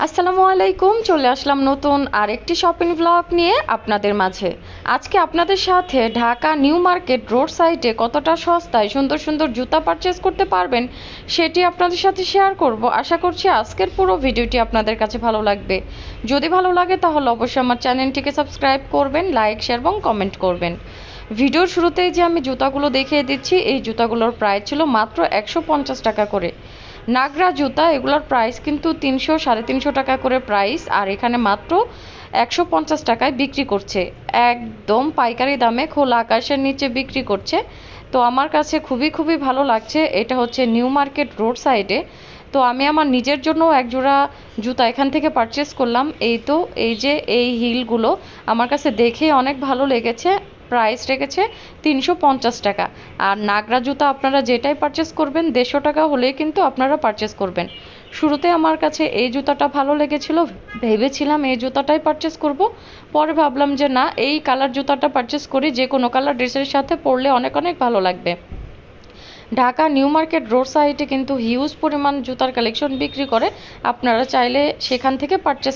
আসসালামু আলাইকুম, চলে আসলাম নতুন আরেকটি শপিং ব্লগ নিয়ে আপনাদের মাঝে। আজকে আপনাদের সাথে ঢাকা নিউ মার্কেট রোড সাইডে কতটা সস্তায় সুন্দর সুন্দর জুতা পারচেস করতে পারবেন, সেটি আপনাদের সাথে শেয়ার করব। আশা করছি আজকের পুরো ভিডিওটি আপনাদের কাছে ভালো লাগবে। যদি ভালো লাগে তাহলে অবশ্যই আমার চ্যানেলটিকে সাবস্ক্রাইব করবেন লাইক শেয়ার এবং কমেন্ট করবেন। ভিডিওর শুরুতেই যে আমি জুতাগুলো দেখিয়ে দিচ্ছি, এই জুতাগুলোর প্রাইস ছিল মাত্র একশো পঞ্চাশ টাকা করে। নাগরা জুতা, এগুলোর প্রাইস কিন্তু তিনশো, সাড়ে তিনশো টাকা করে প্রাইস আর এখানে মাত্র একশো পঞ্চাশ টাকায় বিক্রি করছে। একদম পাইকারি দামে খোলা আকাশের নিচে বিক্রি করছে। তো আমার কাছে খুবই খুবই ভালো লাগছে। এটা হচ্ছে নিউ মার্কেট রোড সাইডে তো আমি আমার নিজের জন্য এক জোড়া জুতা এখান থেকে পারচেস করলাম। এই তো, এই যে এই হিলগুলো আমার কাছে দেখে অনেক ভালো লেগেছে। প্রাইস রেখেছে তিনশো পঞ্চাশ টাকা। আর নাগরা জুতা আপনারা যেটাই পারচেস করবেন, দেড়শো টাকা হলেই কিন্তু আপনারা পারচেস করবেন। শুরুতে আমার কাছে এই জুতাটা ভালো লেগেছিল, ভেবেছিলাম এই জুতাটাই পারচেস করব। পরে ভাবলাম যে না, এই কালার জুতাটা পারচেস করি, যে কোনো কালার ড্রেসের সাথে পরলে অনেক অনেক ভালো লাগবে। ঢাকা নিউ মার্কেট রোড সাইডে কিন্তু হিউজ পরিমাণ জুতার কালেকশন বিক্রি করে, আপনারা চাইলে সেখান থেকে পারচেস